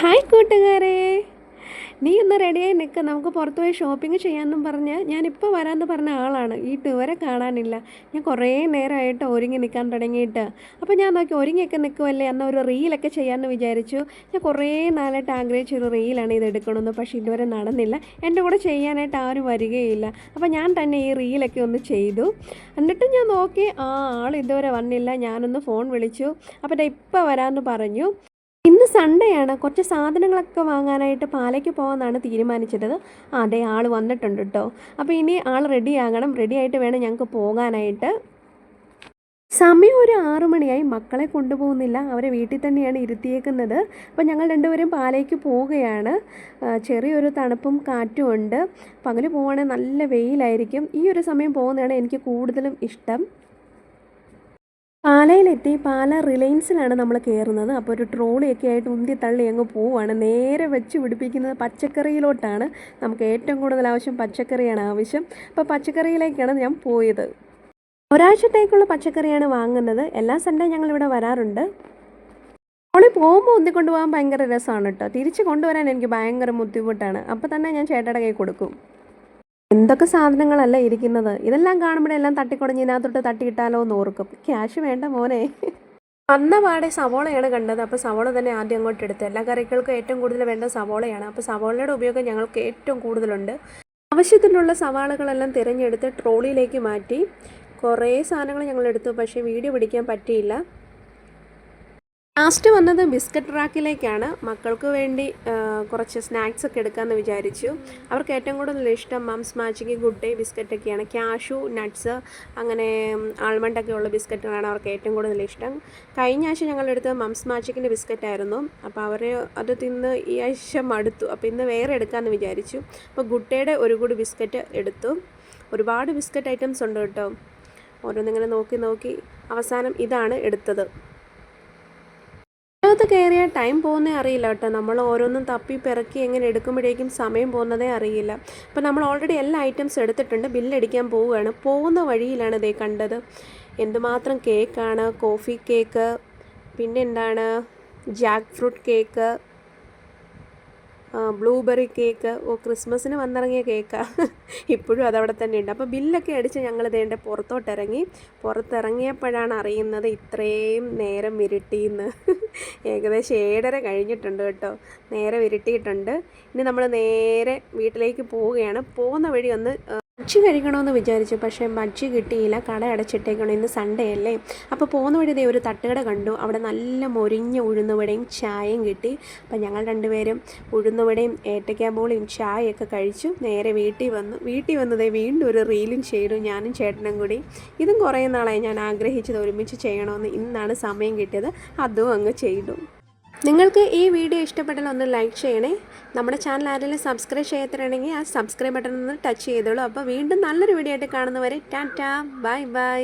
Hi കൂട്ടുകാരെ. നീ ഒന്ന് റെഡിയായി നിൽക്കുക നമുക്ക് പുറത്ത് പോയി ഷോപ്പിംഗ് ചെയ്യാമെന്നും പറഞ്ഞ് ഞാനിപ്പോൾ വരാമെന്ന് പറഞ്ഞ ആളാണ്. ഈ ഇതുവരെ കാണാനില്ല. ഞാൻ കുറേ നേരമായിട്ട് ഒരുങ്ങി നിൽക്കാൻ തുടങ്ങിയിട്ട്. അപ്പോൾ ഞാൻ നോക്കി ഒരുങ്ങിയൊക്കെ നിൽക്കുമല്ലേ എന്നാൽ ഒരു റീലൊക്കെ ചെയ്യാമെന്ന് വിചാരിച്ചു. ഞാൻ കുറേ നാളായിട്ട് ആഗ്രഹിച്ച ഒരു റീലാണ് ഇത് എടുക്കണമെന്ന് പക്ഷേ ഇതുവരെ നടന്നില്ല. എന്റെ കൂടെ ചെയ്യാനായിട്ട് ആരും വരികയില്ല. അപ്പോൾ ഞാൻ തന്നെ ഈ റീലൊക്കെ ഒന്ന് ചെയ്തു. എന്നിട്ട് ഞാൻ നോക്കി ആ ആൾ ഇതുവരെ വന്നില്ല. ഞാനൊന്ന് ഫോൺ വിളിച്ചു. അപ്പോൾ ഇപ്പോൾ വരാമെന്ന് പറഞ്ഞു. ഇന്ന് സൺഡേ ആണ് കുറച്ച് സാധനങ്ങളൊക്കെ വാങ്ങാനായിട്ട് പാലയ്ക്ക് പോകാമെന്നാണ് തീരുമാനിച്ചത് അതെ ആൾ വന്നിട്ടുണ്ട് കേട്ടോ അപ്പോൾ ഇനി ആൾ റെഡി ആകണം. റെഡി ആയിട്ട് വേണം ഞങ്ങൾക്ക് പോകാനായിട്ട്. സമയം ഒരു ആറു മണിയായി. മക്കളെ കൊണ്ടുപോകുന്നില്ല. അവരെ വീട്ടിൽ തന്നെയാണ് ഇരുത്തിയേക്കുന്നത്. അപ്പോൾ ഞങ്ങൾ രണ്ടുപേരും പാലയ്ക്ക് പോവുകയാണ്. ചെറിയൊരു തണുപ്പും കാറ്റും ഉണ്ട്. പകൽ പോവുകയാണെങ്കിൽ നല്ല വെയിലായിരിക്കും. ഈ ഒരു സമയം പോകുന്നതാണ് എനിക്ക് കൂടുതലും ഇഷ്ടം. പാലയിലെത്തി പാല റിലയൻസിലാണ് നമ്മൾ കയറുന്നത്. അപ്പോൾ ഒരു ട്രോളിയൊക്കെ ആയിട്ട് ഉന്തി തള്ളി അങ്ങ് പോവുകയാണ് നേരെ വെച്ച് പിടിപ്പിക്കുന്നത് പച്ചക്കറിയിലോട്ടാണ്. നമുക്ക് ഏറ്റവും കൂടുതൽ ആവശ്യം പച്ചക്കറിയാണ് ആവശ്യം. അപ്പോൾ പച്ചക്കറിയിലേക്കാണ് ഞാൻ പോയത്. ഒരാഴ്ചത്തേക്കുള്ള പച്ചക്കറിയാണ് വാങ്ങുന്നത്. എല്ലാ സൺഡേ ഞങ്ങളിവിടെ വരാറുണ്ട്. ട്രോളി പോകുമ്പോൾ ഉന്തി കൊണ്ടുപോകാൻ ഭയങ്കര രസമാണ് കേട്ടോ. തിരിച്ച് കൊണ്ടുവരാൻ എനിക്ക് ഭയങ്കര ബുദ്ധിമുട്ടാണ്. അപ്പോൾ തന്നെ ഞാൻ ചേട്ടയുടെ കൈ കൊടുക്കും. എന്തൊക്കെ സാധനങ്ങളല്ല ഇരിക്കുന്നത്? ഇതെല്ലാം കാണുമ്പോഴെല്ലാം തട്ടിക്കുടഞ്ഞ് ഇതിനകത്തോട്ട് തട്ടിയിട്ടാലോ എന്ന് ഓർക്കും. ക്യാഷ് വേണ്ട മോനെ. വന്ന പാടെ സവോളയാണ് കണ്ടത്. അപ്പോൾ സവോള തന്നെ ആദ്യം അങ്ങോട്ട് എടുത്തു. എല്ലാ കറികൾക്കും ഏറ്റവും കൂടുതൽ വേണ്ട സവോളയാണ്. അപ്പോൾ സവോളയുടെ ഉപയോഗം ഞങ്ങൾക്ക് ഏറ്റവും കൂടുതലുണ്ട്. ആവശ്യത്തിനുള്ള സവാളകളെല്ലാം തിരഞ്ഞെടുത്ത് ട്രോളിയിലേക്ക് മാറ്റി. കുറേ സാധനങ്ങൾ ഞങ്ങൾ എടുത്തു. പക്ഷേ വീഡിയോ പിടിക്കാൻ പറ്റിയില്ല. ലാസ്റ്റ് വന്നത് ബിസ്ക്കറ്റ് റാക്കിലേക്കാണ്. മക്കൾക്ക് വേണ്ടി കുറച്ച് സ്നാക്സ് ഒക്കെ എടുക്കാമെന്ന് വിചാരിച്ചു. അവർക്ക് ഏറ്റവും കൂടുതൽ ഇഷ്ടം മംസ് മാച്ചിക്ക് ഗുഡ് ഡേ ബിസ്ക്കറ്റൊക്കെയാണ് ക്യാഷു നട്ട്സ് അങ്ങനെ ആൾമണ്ടൊക്കെ ഉള്ള ബിസ്ക്കറ്റുകളാണ് അവർക്ക് ഏറ്റവും കൂടുതൽ ഇഷ്ടം. കഴിഞ്ഞ ആഴ്ച ഞങ്ങൾ എടുത്തത് മംസ് മാച്ചിക്കിന്റെ ബിസ്ക്കറ്റ് ആയിരുന്നു. അപ്പോൾ അവർ അത് തിന്ന് ഈ ആഴ്ച മടുത്തു. അപ്പോൾ ഇന്ന് വേറെ എടുക്കാമെന്ന് വിചാരിച്ചു. അപ്പോൾ ഗുഡ് ഡേയുടെ ഒരു കൂടി ബിസ്ക്കറ്റ് എടുത്തു. ഒരുപാട് ബിസ്ക്കറ്റ് ഐറ്റംസ് ഉണ്ട് കേട്ടോ. ഓരോന്നിങ്ങനെ നോക്കി നോക്കി അവസാനം ഇതാണ് എടുത്തത്. ഇതിനകത്ത് കയറിയ ടൈം പോകുന്നേ അറിയില്ല കേട്ടോ. നമ്മൾ ഓരോന്നും തപ്പി പിറക്കി എങ്ങനെ എടുക്കുമ്പോഴേക്കും സമയം പോകുന്നതേ അറിയില്ല. അപ്പോൾ നമ്മൾ ഓൾറെഡി എല്ലാ ഐറ്റംസ് എടുത്തിട്ടുണ്ട്. ബില്ലടിക്കാൻ പോവുകയാണ്. പോകുന്ന വഴിയിലാണ് ഇതേ കണ്ടത്. എന്തുമാത്രം കേക്കാണ് കോഫി കേക്ക് പിന്നെ എന്താണ്? Jackfruit cake blueberry cake ഓ ക്രിസ്മസിന് വന്നിറങ്ങിയ കേക്ക് ഇപ്പോഴും അതവിടെ തന്നെ ഉണ്ട് അപ്പോൾ ബില്ലൊക്കെ അടിച്ച് ഞങ്ങൾ ഇതേണ്ട പുറത്തോട്ടിറങ്ങി. പുറത്തിറങ്ങിയപ്പോഴാണ് അറിയുന്നത് ഇത്രയും നേരം ഇരുട്ടിയെന്ന് ഏകദേശം ഏഴര കഴിഞ്ഞിട്ടുണ്ട് കേട്ടോ. നേരെ ഇരുട്ടിയിട്ടുണ്ട്. ഇനി നമ്മൾ നേരെ വീട്ടിലേക്ക് പോവുകയാണ്. പോകുന്ന വഴി ഒന്ന് ആ, ബജ്ജി കഴിക്കണമെന്ന് വിചാരിച്ചു. പക്ഷേ മജ്ജി കിട്ടിയില്ല. കട അടച്ചിട്ടേക്കണം. ഇന്ന് സൺഡേ അല്ലേ? അപ്പോൾ പോകുന്ന വഴി ദേ ഒരു തട്ടുകട കണ്ടു. അവിടെ നല്ല മൊരിഞ്ഞ ഉഴുന്നുവടയും ചായയും കിട്ടി. അപ്പം ഞങ്ങൾ രണ്ടുപേരും ഉഴുന്നുവടയും ഏത്തക്കാബോളിയും ചായയൊക്കെ കഴിച്ചു. നേരെ വീട്ടിൽ വന്നു. വീട്ടിൽ വന്നതേ വീണ്ടും ഒരു റീലും ചെയ്തു. ഞാനും ചേട്ടനും കൂടി. ഇതും കുറേ നാളായി. ഞാൻ ആഗ്രഹിച്ചത് ഒരുമിച്ച് ചെയ്യണമെന്ന് ഇന്നാണ് സമയം കിട്ടിയത്. അതും അങ്ങ് ചെയ്തു. നിങ്ങൾക്ക് ഈ വീഡിയോ ഇഷ്ടപ്പെട്ടാൽ ഒന്ന് ലൈക്ക് ചെയ്യണേ. നമ്മുടെ ചാനൽ ആരെങ്കിലും സബ്സ്ക്രൈബ് ചെയ്യത്തിനാണെങ്കിൽ ആ സബ്സ്ക്രൈബ് ബട്ടൺ ഒന്ന് ടച്ച് ചെയ്തോളൂ. അപ്പോൾ വീണ്ടും നല്ലൊരു വീഡിയോ ആയിട്ട് കാണുന്നവരെ ടാറ്റാ ബൈ ബൈ.